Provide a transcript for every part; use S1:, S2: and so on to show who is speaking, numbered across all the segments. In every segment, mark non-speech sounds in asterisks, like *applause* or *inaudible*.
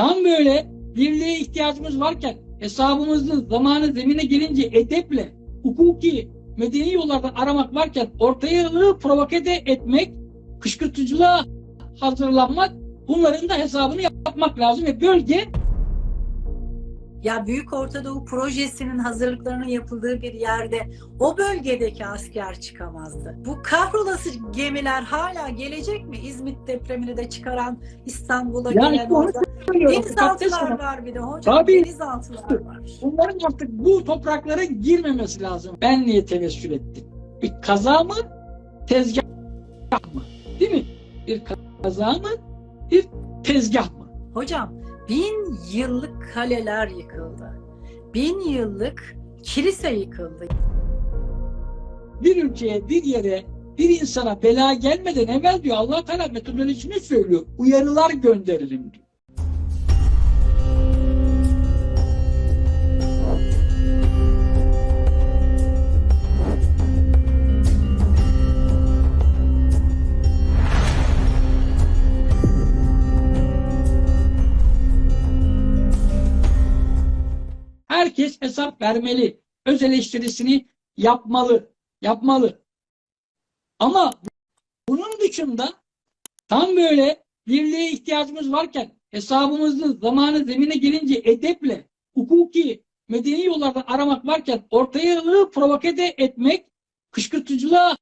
S1: Tam böyle birliğe ihtiyacımız varken hesabımızı zamanı zemine gelince edeple, hukuki, medeni yollardan aramak varken ortaya provoke de etmek, kışkırtıcılığa hazırlanmak bunların da hesabını yapmak lazım ve bölge
S2: Ya Büyük Orta Doğu projesinin hazırlıklarının yapıldığı bir yerde o bölgedeki asker çıkamazdı. Bu kahrolası gemiler hala gelecek mi? İzmit depremini de çıkaran İstanbul'a
S1: Yani
S2: gelen orada. Denizaltılar var bir de hocam.
S1: Tabii.
S2: Denizaltılar var.
S1: Bunların artık bu topraklara girmemesi lazım. Ben niye tevessül ettim? Bir kaza mı? Tezgah mı? Değil mi? Bir kaza mı? Bir tezgah mı?
S2: Hocam bin yıllık kaleler yıkıldı. Bin yıllık kilise yıkıldı.
S1: Bir ülkeye, bir yere, bir insana bela gelmeden evvel diyor Allah Teala metodolojisini söylüyor. Uyarılar gönderilim diyor. Hesap vermeli. Öz eleştirisini yapmalı. Yapmalı. Ama bunun dışında tam böyle birliğe ihtiyacımız varken hesabımızı zamanı zemine gelince edeple, hukuki, medeni yollardan aramak varken ortaya provoke de etmek, kışkırtıcılığa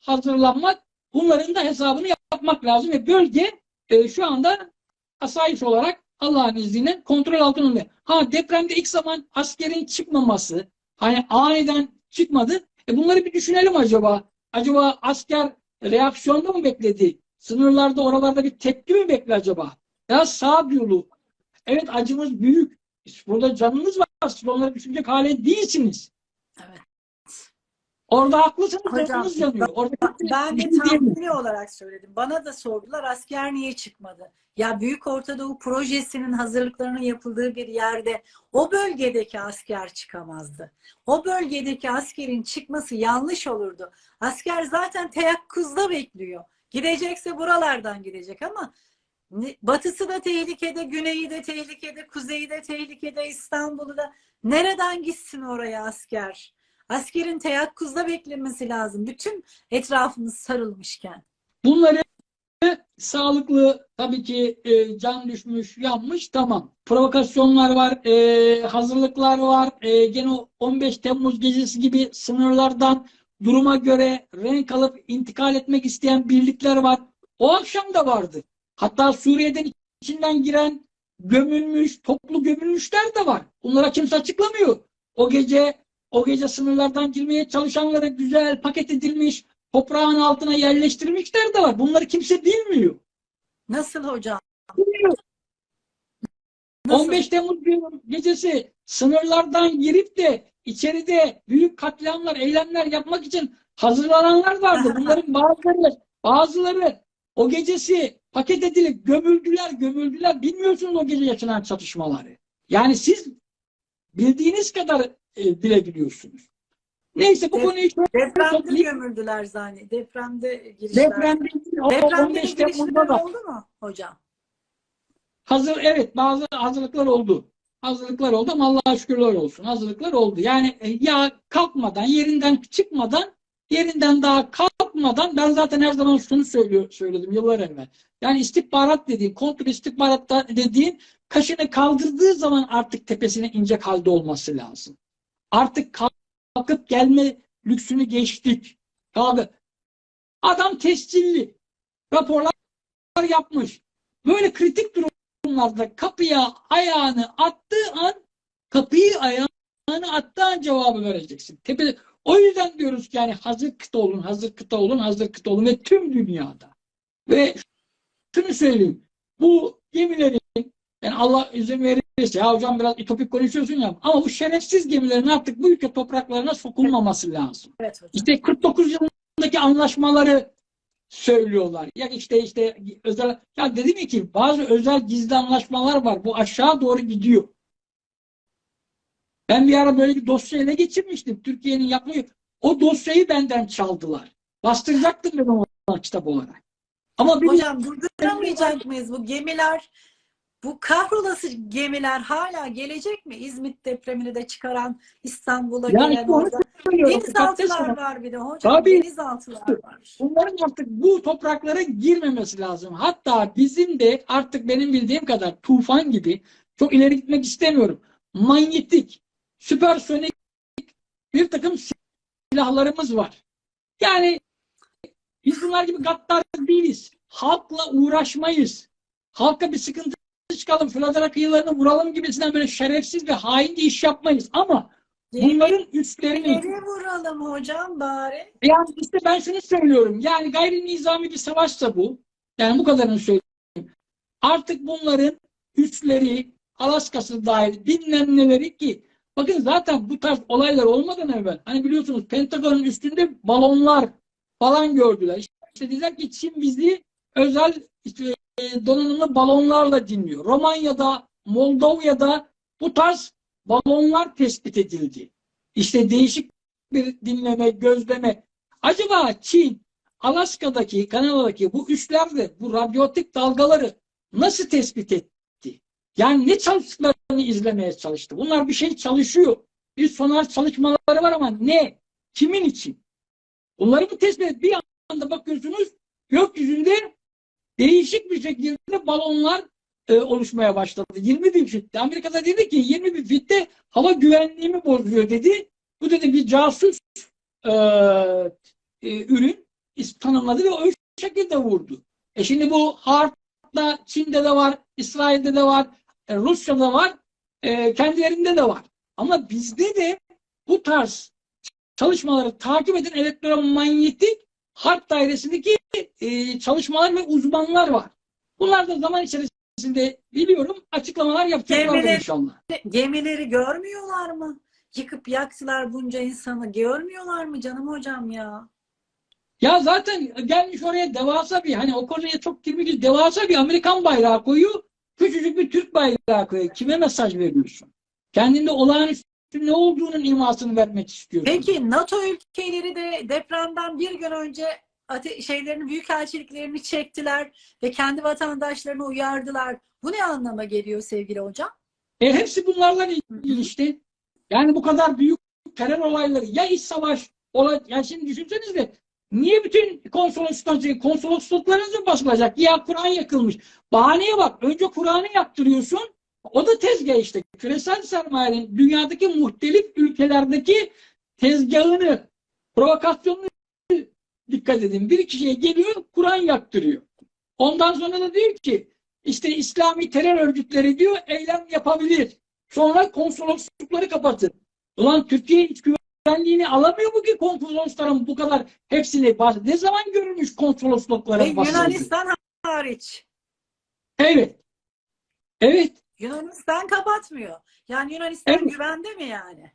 S1: hazırlanmak bunların da hesabını yapmak lazım ve bölge e, şu anda asayiş olarak Allah'ın izniyle kontrol altında. Ha depremde ilk zaman askerin çıkmaması, hani aniden çıkmadı. E bunları bir düşünelim acaba. Acaba asker reaksiyonda mı bekledi? Sınırlarda oralarda bir tepki mi bekliyor acaba? Ya sağduyulu. Evet acımız büyük. Burada canınız var. Siz onları düşünecek hale değilsiniz.
S2: Evet.
S1: Orada haklısınız. Canınız yanıyor. Orada
S2: Ben de tahmini olarak söyledim. Bana da sordular asker niye çıkmadı? Ya Büyük Orta Doğu projesinin hazırlıklarının yapıldığı bir yerde o bölgedeki asker çıkamazdı. O bölgedeki askerin çıkması yanlış olurdu. Asker zaten teyakkuzda bekliyor. Gidecekse buralardan gidecek ama batısı da tehlikede, güneyi de tehlikede, kuzeyi de tehlikede, İstanbul'u da nereden gitsin oraya asker? Askerin teyakkuzda beklemesi lazım. Bütün etrafımız sarılmışken.
S1: Bunları sağlıklı tabii ki e, can düşmüş, yanmış tamam. Provokasyonlar var, e, hazırlıklar var. E, gene o 15 Temmuz gecesi gibi sınırlardan duruma göre renk alıp intikal etmek isteyen birlikler var. O akşam da vardı. Hatta Suriye'den içinden giren gömülmüş, toplu gömülmüşler de var. Bunlara kimse açıklamıyor. O gece o gece sınırlardan girmeye çalışanlara güzel paket edilmiş, toprağın altına yerleştirilmişler de var. Bunları kimse bilmiyor.
S2: Nasıl hocam?
S1: Bilmiyor.
S2: Nasıl?
S1: 15 Temmuz gecesi sınırlardan girip de içeride büyük katliamlar, eylemler yapmak için hazırlananlar vardı. *laughs* Bunların bazıları, bazıları o gecesi paket edilip gömüldüler, gömüldüler. Bilmiyorsunuz o gece yaşanan çatışmaları. Yani siz bildiğiniz kadar e, bilebiliyorsunuz. Neyse bu
S2: Dep-
S1: konuyu şöyle
S2: Depremde
S1: toplayayım.
S2: gömüldüler zannet. Depremde girişler.
S1: Depremde o
S2: Depremde
S1: 15 Temmuz'da
S2: girişler
S1: da
S2: oldu mu hocam?
S1: Hazır evet bazı hazırlıklar oldu. Hazırlıklar oldu ama Allah'a şükürler olsun. Hazırlıklar oldu. Yani e, ya kalkmadan, yerinden çıkmadan, yerinden daha kalkmadan ben zaten her zaman şunu söylüyor, söyledim yıllar evvel. Yani istihbarat dediğin, kontrol istihbaratta dediğin kaşını kaldırdığı zaman artık tepesine inecek halde olması lazım. Artık kalkıp gelme lüksünü geçtik. Abi, adam tescilli. Raporlar yapmış. Böyle kritik durumlarda kapıya ayağını attığı an kapıyı ayağını attığı an cevabı vereceksin. Tepe, o yüzden diyoruz ki yani hazır kıta olun, hazır kıta olun, hazır kıta olun ve tüm dünyada. Ve şunu söyleyeyim. Bu gemilerin yani Allah izin verirse ya hocam biraz itopik konuşuyorsun ya ama bu şerefsiz gemilerin artık bu ülke topraklarına sokulmaması lazım.
S2: Evet hocam.
S1: İşte 49 yılındaki anlaşmaları söylüyorlar. Ya işte işte özel ya dedim ki bazı özel gizli anlaşmalar var. Bu aşağı doğru gidiyor. Ben bir ara böyle bir dosya ele geçirmiştim. Türkiye'nin yapmayı. O dosyayı benden çaldılar. Bastıracaktım ben onu kitap olarak. Ama
S2: Hocam durduramayacak mıyız bu gemiler? Bu kahrolası gemiler hala gelecek mi? İzmit depremini de çıkaran İstanbul'a
S1: Yani
S2: gelen orada. Denizaltılar var bir de hocam.
S1: Tabii.
S2: Denizaltılar var.
S1: Bunların artık bu topraklara girmemesi lazım. Hatta bizim de artık benim bildiğim kadar tufan gibi çok ileri gitmek istemiyorum. Manyetik, süpersonik bir takım silahlarımız var. Yani biz bunlar gibi gaddar değiliz. Halkla uğraşmayız. Halka bir sıkıntı çıkalım, Fıladara kıyılarını vuralım gibisinden böyle şerefsiz ve haince iş yapmayız. Ama bunların üstlerini
S2: Nereye vuralım hocam bari?
S1: yani işte ben şunu söylüyorum. Yani gayri nizami bir savaşsa bu. Yani bu kadarını söyleyeyim. Artık bunların üstleri, Alaska'sı dahil bilmem neleri ki bakın zaten bu tarz olaylar olmadan evvel hani biliyorsunuz Pentagon'un üstünde balonlar falan gördüler. İşte dediler ki Çin bizi özel işte, donanımlı balonlarla dinliyor. Romanya'da, Moldova'da bu tarz balonlar tespit edildi. İşte değişik bir dinleme, gözleme. Acaba Çin, Alaska'daki, Kanada'daki bu üslerde bu radyoaktif dalgaları nasıl tespit etti? Yani ne çalıştıklarını izlemeye çalıştı. Bunlar bir şey çalışıyor. Bir sonar çalışmaları var ama ne? Kimin için? Bunları mı tespit et? Bir anda bakıyorsunuz gökyüzünde değişik bir şekilde balonlar e, oluşmaya başladı. 20 bin fitte. Amerika'da dedi ki 20 bin fitte hava güvenliğimi bozuyor dedi. Bu dedi bir casus e, e, ürün tanımladı ve o şekilde vurdu. E şimdi bu Harp'ta Çin'de de var, İsrail'de de var, e, Rusya'da var, e, kendilerinde de var. Ama bizde de bu tarz çalışmaları takip eden elektromanyetik harp dairesindeki e, çalışmalar ve uzmanlar var. Bunlar da zaman içerisinde biliyorum açıklamalar yapacaklardır
S2: Gemiler-
S1: inşallah.
S2: Gemileri görmüyorlar mı? Yıkıp yaktılar bunca insanı. Görmüyorlar mı canım hocam ya?
S1: Ya zaten gelmiş oraya devasa bir hani o konuya çok girmiş devasa bir Amerikan bayrağı koyuyor. Küçücük bir Türk bayrağı koyuyor. Kime mesaj veriyorsun? Kendinde olağanüstü ne olduğunun imasını vermek istiyorsun.
S2: Peki NATO ülkeleri de depremden bir gün önce ate şeylerini büyükelçiliklerini çektiler ve kendi vatandaşlarını uyardılar. Bu ne anlama geliyor sevgili hocam?
S1: E hepsi bunlarla ilgili işte. Yani bu kadar büyük terör olayları ya iç savaş olay ya şimdi düşünsenize niye bütün konsolosluklar konsolosluklarınız basılacak? Ya Kur'an yakılmış. Bahaneye bak. Önce Kur'an'ı yaktırıyorsun. O da tezgah işte. Küresel sermayenin dünyadaki muhtelif ülkelerdeki tezgahını, provokasyonunu dikkat edin. Bir kişiye geliyor, Kur'an yaktırıyor. Ondan sonra da diyor ki işte İslami terör örgütleri diyor eylem yapabilir. Sonra konsoloslukları kapatın. Ulan Türkiye iç güvenliğini alamıyor mu ki konsolosların bu kadar hepsini Ne zaman görülmüş
S2: Ve
S1: konsolosluların basıldı?
S2: Yunanistan hariç.
S1: Evet. Evet.
S2: Yunanistan kapatmıyor. Yani Yunanistan
S1: Evet.
S2: güvende mi yani?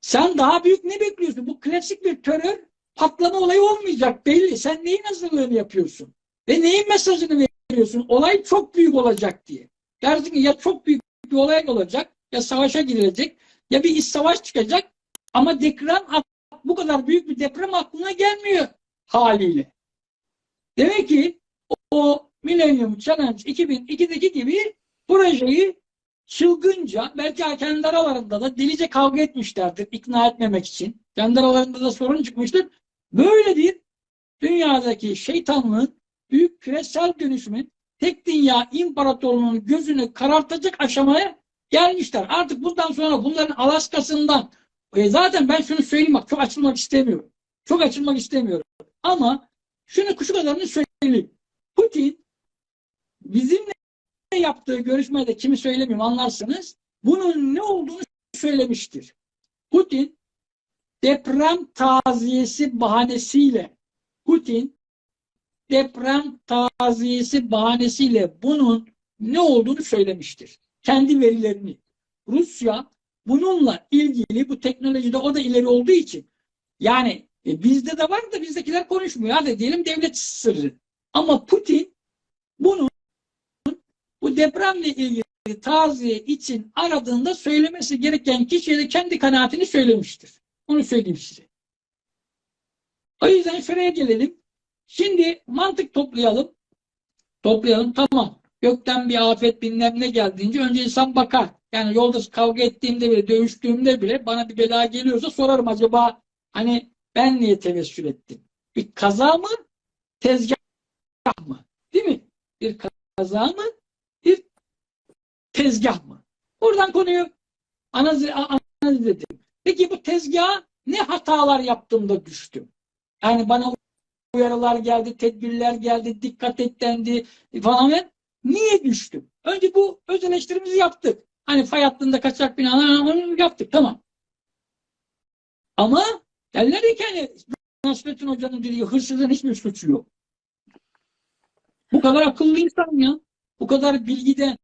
S1: Sen daha büyük ne bekliyorsun? Bu klasik bir terör patlama olayı olmayacak belli. Sen neyin hazırlığını yapıyorsun? Ve neyin mesajını veriyorsun? Olay çok büyük olacak diye. Dersin ki ya çok büyük bir olay olacak ya savaşa girilecek ya bir iç savaş çıkacak ama deprem bu kadar büyük bir deprem aklına gelmiyor haliyle. Demek ki o, o Millennium Challenge 2002'deki gibi projeyi çılgınca belki kendi aralarında da delice kavga etmişlerdir ikna etmemek için. Kendi aralarında da sorun çıkmıştır. Böyle bir dünyadaki şeytanlığın büyük küresel dönüşümün tek dünya imparatorluğunun gözünü karartacak aşamaya gelmişler. Artık bundan sonra bunların Alaska'sından e, zaten ben şunu söyleyeyim bak çok açılmak istemiyorum. Çok açılmak istemiyorum. Ama şunu şu kadarını söyleyeyim. Putin bizimle yaptığı görüşmede kimi söylemiyorum anlarsınız. Bunun ne olduğunu söylemiştir. Putin deprem taziyesi bahanesiyle Putin deprem taziyesi bahanesiyle bunun ne olduğunu söylemiştir. Kendi verilerini. Rusya bununla ilgili bu teknolojide o da ileri olduğu için yani e, bizde de var da bizdekiler konuşmuyor. Hadi diyelim devlet sırrı. Ama Putin bunu bu depremle ilgili taziye için aradığında söylemesi gereken kişiye de kendi kanaatini söylemiştir. Onu söyleyeyim size. O yüzden şuraya gelelim. Şimdi mantık toplayalım. Toplayalım tamam. gökten bir afet bilmem ne geldiğince önce insan bakar. Yani yolda kavga ettiğimde bile, dövüştüğümde bile bana bir bela geliyorsa sorarım acaba hani ben niye tevessül ettim? Bir kaza mı? Tezgah mı? Değil mi? Bir kaza mı? Bir tezgah mı? Buradan konuyu analiz, analiz. Peki bu tezgaha ne hatalar yaptığımda düştüm? Yani bana uyarılar geldi, tedbirler geldi, dikkat et dendi falan. ve Niye düştüm? Önce bu öz yaptık. Hani fay hattında kaçak binalar yaptık tamam. Ama derler ya ki hani Nasrettin Hoca'nın dediği hırsızın hiçbir suçu yok. Bu kadar akıllı insan ya. Bu kadar bilgiden,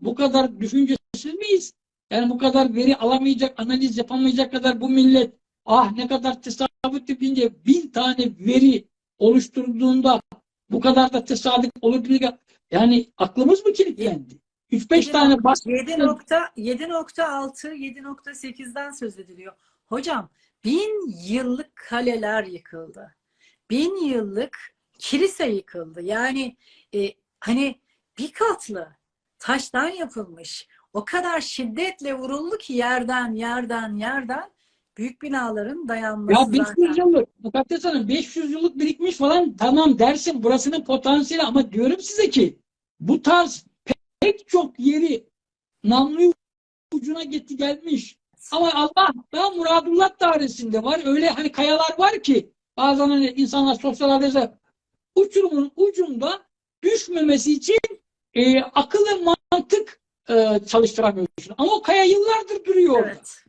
S1: bu kadar düşüncesiz miyiz? Yani bu kadar veri alamayacak, analiz yapamayacak kadar bu millet ah ne kadar tesadüf yapınca bin tane veri oluşturduğunda bu kadar da tesadüf diye yani aklımız mı kilitlendi? 3-5 tane bas
S2: 7.6, 7.8'den söz ediliyor. Hocam bin yıllık kaleler yıkıldı. Bin yıllık kilise yıkıldı. Yani e, hani bir katlı taştan yapılmış o kadar şiddetle vuruldu ki yerden yerden yerden büyük binaların dayanması
S1: Ya 500
S2: zaten.
S1: yıllık, Mukaddes Hanım 500 yıllık birikmiş falan tamam dersin burasının potansiyeli ama diyorum size ki bu tarz pek çok yeri namlu ucuna gitti gelmiş. Ama Allah daha muradullah dairesinde var. Öyle hani kayalar var ki bazen hani insanlar sosyal adrese uçurumun ucunda düşmemesi için e, akıl ve mantık e, çalıştıramıyorsun. Ama o kaya yıllardır duruyor orada.
S2: Evet.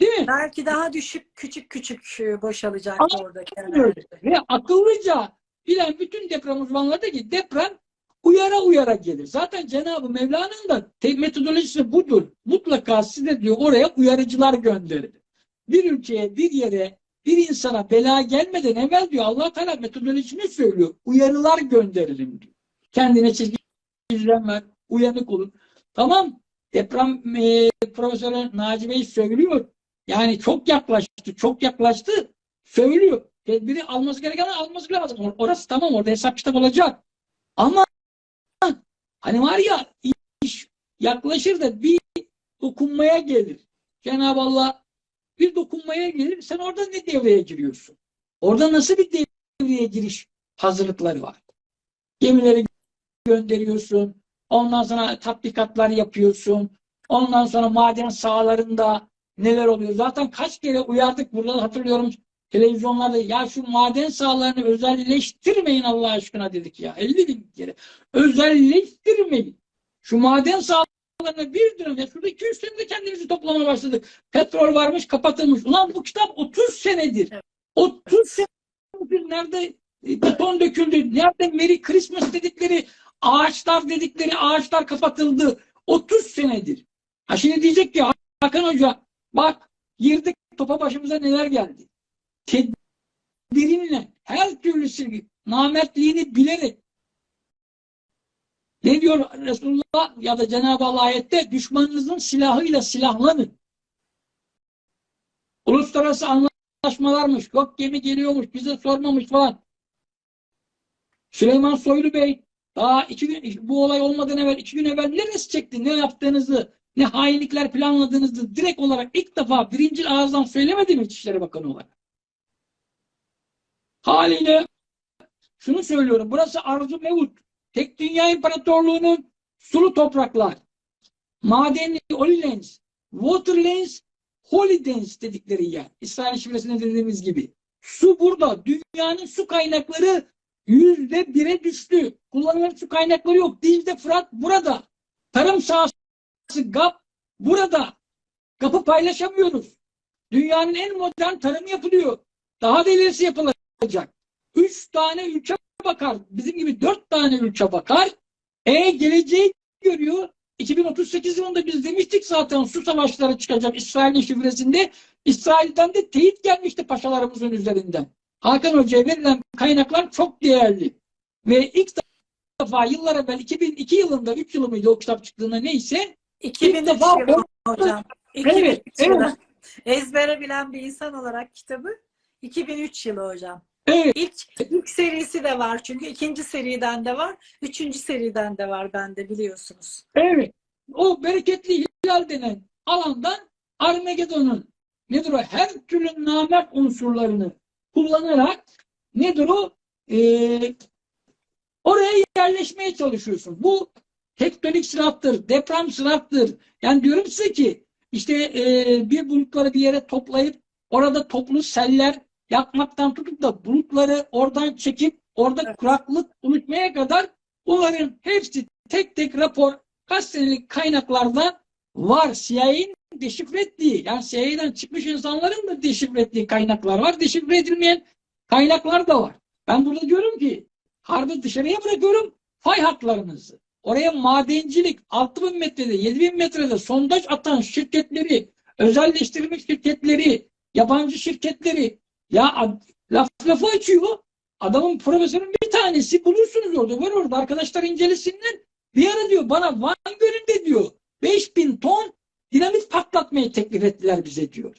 S1: Değil mi?
S2: Belki daha düşük küçük küçük e, boşalacak
S1: Ama
S2: orada.
S1: Öyle. Ve akıllıca bilen bütün deprem uzmanları da ki deprem uyara uyara gelir. Zaten Cenab-ı Mevla'nın da metodolojisi budur. Mutlaka size diyor oraya uyarıcılar gönderir. Bir ülkeye, bir yere, bir insana bela gelmeden evvel diyor allah Teala metodolojisini söylüyor. Uyarılar gönderirim diyor. Kendine çizgi çizilen ver, uyanık olun. Tamam deprem e, profesörü Naci Bey söylüyor. Yani çok yaklaştı, çok yaklaştı. Söylüyor. Tedbiri alması gerekenler alması lazım. Or- Orası tamam orada hesap kitap olacak. Ama hani var ya iş yaklaşır da bir dokunmaya gelir. Cenab-ı Allah bir dokunmaya gelir. Sen orada ne devreye giriyorsun? Orada nasıl bir devreye giriş hazırlıkları var? Gemileri gönderiyorsun. Ondan sonra tatbikatlar yapıyorsun. Ondan sonra maden sahalarında neler oluyor? Zaten kaç kere uyardık burada hatırlıyorum televizyonlarda ya şu maden sahalarını özelleştirmeyin Allah aşkına dedik ya. 50 bin kere. Özelleştirmeyin. Şu maden sahalarına bir dönem ya şurada 200 senede kendimizi toplamaya başladık. Petrol varmış kapatılmış. Ulan bu kitap 30 senedir.
S2: Evet.
S1: 30 senedir nerede e, beton döküldü. Nerede Merry Christmas dedikleri ağaçlar dedikleri ağaçlar kapatıldı. 30 senedir. Ha şimdi diyecek ki Hakan Hoca bak girdik topa başımıza neler geldi. Tedbirinle her türlüsü namertliğini bilerek ne diyor Resulullah ya da Cenab-ı Allah ayette düşmanınızın silahıyla silahlanın. Uluslararası anlaşmalarmış. Yok gemi geliyormuş. Bize sormamış falan. Süleyman Soylu Bey daha iki gün bu olay olmadan evvel iki gün evvel neresi çekti? Ne yaptığınızı, ne hainlikler planladığınızı direkt olarak ilk defa birinci ağızdan söylemedi mi İçişleri Bakanı olarak? Haliyle şunu söylüyorum. Burası arzu mevut. Tek Dünya İmparatorluğu'nun sulu topraklar. Madenli Holy Lands, Water Lands, Holy Lands dedikleri yer. İsrail şifresinde dediğimiz gibi. Su burada. Dünyanın su kaynakları yüzde bire düştü. Kullanılan su kaynakları yok. Dicle'de Fırat burada. Tarım sahası GAP burada. GAP'ı paylaşamıyoruz. Dünyanın en modern tarım yapılıyor. Daha da ilerisi yapılacak. Üç tane ülke bakar. Bizim gibi dört tane ülke bakar. E geleceği görüyor. 2038 yılında biz demiştik zaten su savaşları çıkacak İsrail'in şifresinde. İsrail'den de teyit gelmişti paşalarımızın üzerinden. Hakan Hoca'ya verilen kaynaklar çok değerli. Ve ilk defa yıllar evvel 2002 yılında 3 yılı mıydı o kitap çıktığında neyse
S2: 2003
S1: defa
S2: yılı hocam. 2003
S1: Evet, evet.
S2: Ezbere bilen bir insan olarak kitabı 2003 yılı hocam.
S1: Evet.
S2: İlk, ilk serisi de var çünkü ikinci seriden de var. Üçüncü seriden de var bende biliyorsunuz.
S1: Evet. O bereketli hilal denen alandan Armagedon'un nedir o? Her türlü namert unsurlarını kullanarak nedir o? Ee, oraya yerleşmeye çalışıyorsun. Bu tektonik sıraftır, deprem sıraftır. Yani diyorum size ki işte ee, bir bulutları bir yere toplayıp orada toplu seller yapmaktan tutup da bulutları oradan çekip orada
S2: Evet.
S1: kuraklık oluşmaya kadar bunların hepsi tek tek rapor kaç senelik kaynaklarda var. Deşifre ettiği, yani CIA'den çıkmış insanların da deşifre ettiği kaynaklar var. Deşifre edilmeyen kaynaklar da var. Ben burada diyorum ki harbi dışarıya bırakıyorum fay hatlarınızı. Oraya madencilik 6000 metrede 7000 metrede sondaj atan şirketleri, özelleştirilmiş şirketleri, yabancı şirketleri ya laf lafı açıyor. Adamın profesörün bir tanesi bulursunuz orada. Var orada arkadaşlar incelesinler. Bir ara diyor bana Van Gölü'nde diyor 5000 ton dinamit patlatmayı teklif ettiler bize diyor.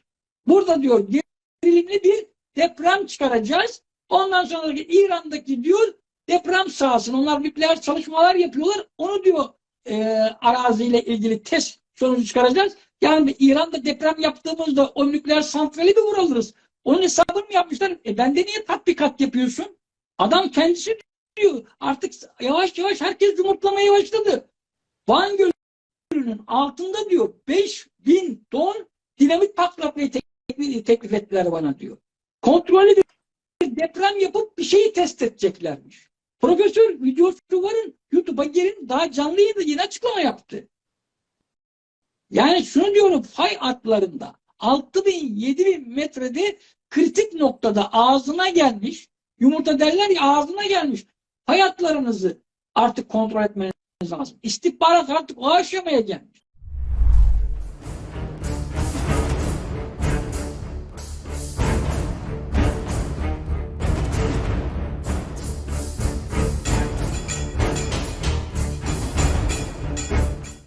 S1: Burada diyor gerilimli bir deprem çıkaracağız. Ondan sonra İran'daki diyor deprem sahasını onlar nükleer çalışmalar yapıyorlar. Onu diyor e, araziyle ilgili test sonucu çıkaracağız. Yani İran'da deprem yaptığımızda o nükleer santrali mi vuruluruz? Onun hesabını mı yapmışlar? E bende niye tatbikat yapıyorsun? Adam kendisi diyor. Artık yavaş yavaş herkes yumurtlamaya başladı. Van Gölü'nün altında diyor 5000 ton dinamit patlatmayı teklif, teklif ettiler bana diyor. Kontrollü bir deprem yapıp bir şeyi test edeceklermiş. Profesör videosu varın YouTube'a girin daha canlı yayında yine açıklama yaptı. Yani şunu diyorum fay hatlarında 6000 7000 metrede kritik noktada ağzına gelmiş yumurta derler ya ağzına gelmiş fay hatlarınızı artık kontrol etmeniz lazım. İstihbarat artık o aşamaya gelmiş.